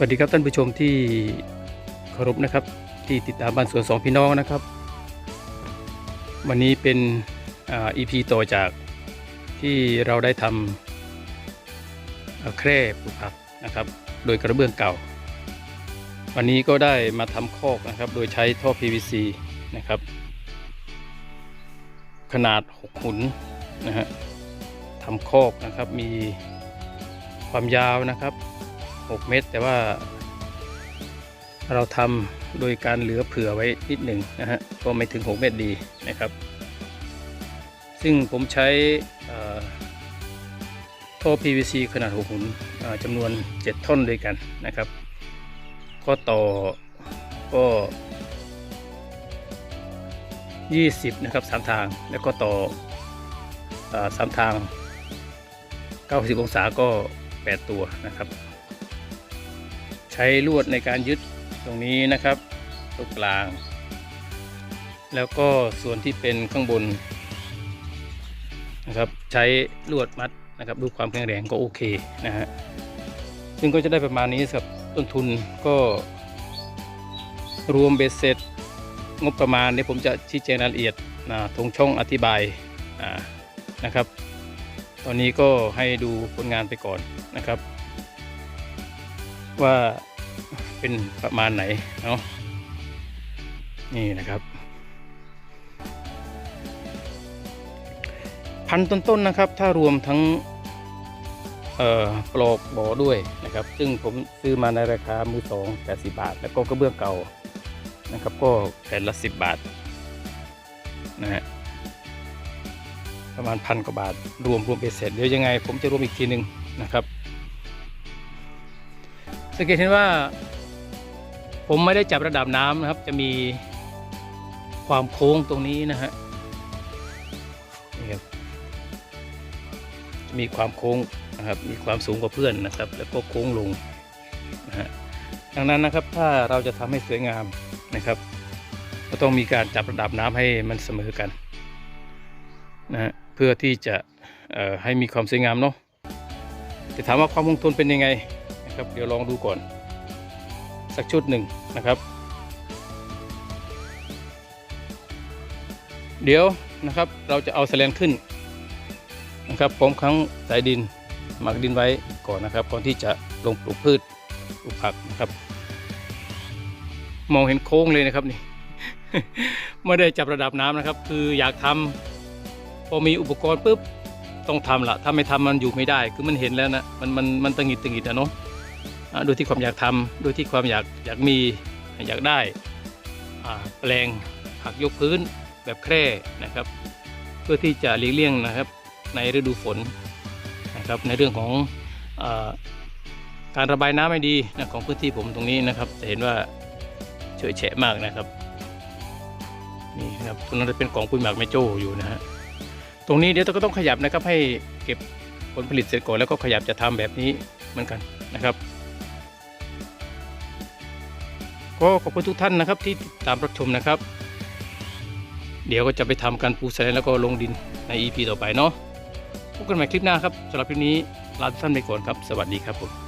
สวัสดีครับท่านผู้ชมที่เคารพนะครับ ที่ติดตามบ้านสวนสองพี่น้องนะครับ วันนี้เป็นอีพีต่อจากที่เราได้ทำแคร่ปลูกผักนะครับ โดยกระเบื้องเก่า วันนี้ก็ได้มาทำคอกนะครับ โดยใช้ท่อ PVC นะครับ ขนาด 6 หุนนะฮะทำคอกนะครับมีความยาวนะครับ 6 เมตร แต่ว่า เราทำโดยการเหลือเผื่อไว้นิดหนึ่งนะฮะก็ไม่ถึง 6 เมตรดีนะครับ ซึ่งผมใช้ท่อท่อ PVC ขนาด6หุนเอ่อจำนวน 7 ท่อนด้วยกันนะครับก็ต่อก็ 20 นะครับ 3 ทางแล้วก็ต่ออ่อสามทาง 90 องศาก็ 8 ตัวนะครับ ช้ลวดในการยึดตรงนี้นะครับตรงกลาง แล้วก็ส่วนที่เป็นข้างบนนะครับใช้ลวดมัดนะครับดูความแข็งแรงก็โอเคนะฮะซึ่งก็จะได้ประมาณนี้ครับต้นทุนก็รวมเบ็ดเสร็จงบประมาณเดี๋ยผมจะชี้แจงรายละเอียดนะทงช่องอธิบายนะครับ ตอนนี้ก็ให้ดูผลงานไปก่อนนะครับ ว่า เป็นประมาณไหนเนาะนี่นะครับ พันต้นๆนนะครับ ถ้ารวมทั้งปลอกบ่อด้วยนะครับ ซึ่งผมซื้อมาในราคามือสองแปดสิบาท แล้วก็กระเบื้องเก่านะครับ ก็แผ่นละสิบบาทนะฮะประมาณพันกว่าบาท รวมรวมเบ็ดเสร็จเดี๋ยวยังไง ผมจะรวมอีกทีหนึ่งนะครับสังเกตเห็นว่า ผมไม่ได้จับระดับน้ำนะครับ จะมีความโค้งตรงนี้นะฮะนี่ครับจะมีความโค้งนะครับ มีความสูงกว่าเพื่อนนะครับ แล้วก็โค้งลงนะฮะดังนั้นนะครับถ้าเราจะทำให้สวยงามนะครับก็ต้องมีการจับระดับน้ำให้มันเสมอกันนะฮะเพื่อที่จะเอ่อให้มีความสวยงามเนาะแต่ถามว่าความคงทนเป็นยังไงนะครับ เดี๋ยวลองดูก่อน สักชุดหนึ่งนะครับ เดี๋ยวนะครับเราจะเอาแสแลนขึ้นนะครับพร้อมครั้งสายดินหมักดินไว้ก่อนนะครับ ก่อนที่จะลงปลูกพืชปลูกผักนะครับ มองเห็นโค้งเลยนะครับนี่ไม่ได้จับระดับน้ำนะครับ คืออยากทำพอมีอุปกรณ์ปุ๊บต้องทำละถ้าไม่ทำมันอยู่ไม่ได้ คือมันเห็นแล้วนะมันมันมันตังหิดตังหิดอะเนาะ ดยที่ความอยากทำโดยที่ความอยากอยากมีอยากได้แปลงผักยกพื้นแบบแคร่นะครับ เพื่อที่จะหลีกเลี่ยงนะครับในฤดูฝนนะครับในเรื่องของอการระบายน้ำไม่ดีนะของพื้นที่ผมตรงนี้นะครับ จะเห็นว่าเฉยแฉะมากนะครับนี่ครับตรงนั้นจะเป็นกองปุ๋ยหมักแมโจ้อยู่นะฮะตรงนี้เดี๋ยวเราก็ต้องขยับนะครับให้เก็บผลผลิตเสร็จก่อนแล้วก็ขยับจะทำแบบนี้เหมือนกันนะครับ ก็ขอบคุณทุกท่านนะครับที่ติดตามรับชมนะครับ เดี๋ยวก็จะไปทำการปูแสลนแล้วก็ลงดินใน EP ต่อไปเนาะพบกันใหม่คลิปหน้าครับสำหรับคลิปนี้ลาทุกท่านไปก่อนครับ สวัสดีครับผม